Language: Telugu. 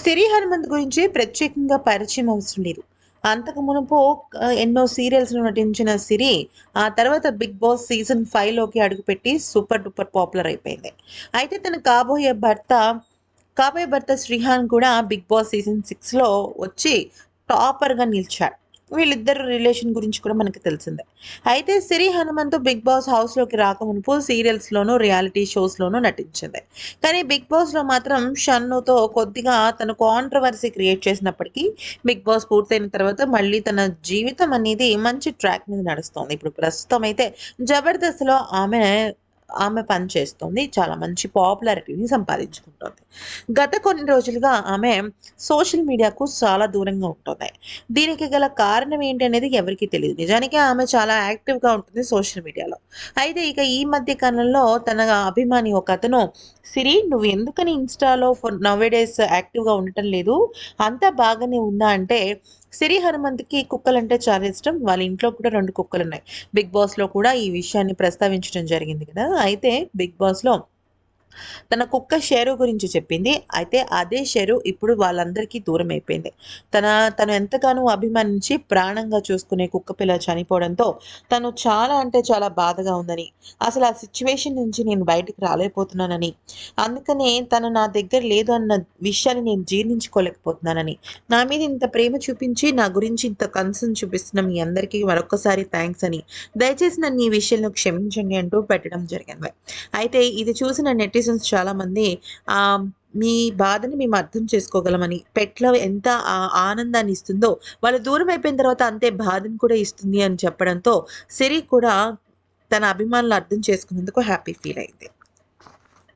సిరి హనుమంత్ గురించి ప్రత్యేకంగా పరిచయం అవసరం లేదు. అంతకు మునుపు ఎన్నో సీరియల్స్లో నటించిన సిరి ఆ తర్వాత బిగ్ బాస్ సీజన్ ఫైవ్లోకి అడుగుపెట్టి సూపర్ డూపర్ పాపులర్ అయిపోయింది. అయితే తన కాబోయే భర్త కాబోయే భర్త శ్రీహాన్ కూడా బిగ్ బాస్ సీజన్ సిక్స్లో వచ్చి టాపర్గా నిలిచాడు. వీళ్ళిద్దరు రిలేషన్ గురించి కూడా మనకు తెలిసిందే. అయితే సిరి హనుమంతు బిగ్ బాస్ హౌస్లోకి రాకమునుపు సీరియల్స్లోనూ రియాలిటీ షోస్లోనూ నటించింది. కానీ బిగ్ బాస్లో మాత్రం షన్నుతో కొద్దిగా తన కాంట్రవర్సీ క్రియేట్ చేసినప్పటికీ బిగ్ బాస్ పూర్తయిన తర్వాత మళ్ళీ తన జీవితం అనేది మంచి ట్రాక్ మీద నడుస్తుంది. ఇప్పుడు ప్రస్తుతం అయితే జబర్దస్త్లో ఆమె ఆమె పని చేస్తుంది. చాలా మంచి పాపులారిటీని సంపాదించుకుంటుంది. గత కొన్ని రోజులుగా ఆమె సోషల్ మీడియాకు చాలా దూరంగా ఉంటుంది. దీనికి గల కారణం ఏంటి అనేది ఎవరికీ తెలియదు. నిజానికి ఆమె చాలా యాక్టివ్గా ఉంటుంది సోషల్ మీడియాలో. అయితే ఇక ఈ మధ్య కాలంలో తన అభిమాని ఒక అతను సిరి నువ్వు ఎందుకని ఇన్స్టాలో ఫర్ నవేడేస్ యాక్టివ్గా ఉండటం లేదు? అంతా బాగానే ఉందా అంటే సిరి హనుమంత్కి కుక్కలంటే చాలా ఇష్టం. వాళ్ళ ఇంట్లో కూడా రెండు కుక్కలు ఉన్నాయి బిగ్ బాస్లో కూడా ఈ విషయాన్ని ప్రస్తావించడం జరిగింది కదా. అయితే బిగ్ బాస్లో తన కుక్క షేరు గురించి చెప్పింది. అయితే అదే షేరు ఇప్పుడు వాళ్ళందరికీ దూరం అయిపోయింది తన తను ఎంతగానో అభిమానించి ప్రాణంగా చూసుకునే కుక్క పిల్ల చనిపోవడంతో తను చాలా అంటే చాలా బాధగా ఉందని అసలు ఆ సిచ్యువేషన్ నుంచి నేను బయటకు రాలేకపోతున్నానని అందుకనే తను నా దగ్గర లేదు అన్న విషయాన్ని నేను జీర్ణించుకోలేకపోతున్నానని నా మీద ఇంత ప్రేమ చూపించి నా గురించి ఇంత కన్సర్న్ చూపిస్తున్న మీ అందరికీ మరొకసారి థ్యాంక్స్ అని దయచేసి నన్ను ఈ విషయంలో క్షమించండి అంటూ పెట్టడం జరిగింది. అయితే ఇది చూసిన నెటిజన్స్ చాలామంది ఆ, మీ బాధని మేము అర్థం చేసుకోగలమని పెట్లో ఎంత ఆనందాన్ని ఇస్తుందో వాళ్ళు దూరం అయిపోయిన తర్వాత అంతే బాధను కూడా ఇస్తుంది అని చెప్పడంతో సిరి కూడా తన అభిమానులు అర్థం చేసుకున్నందుకు హ్యాపీ ఫీల్ అయింది.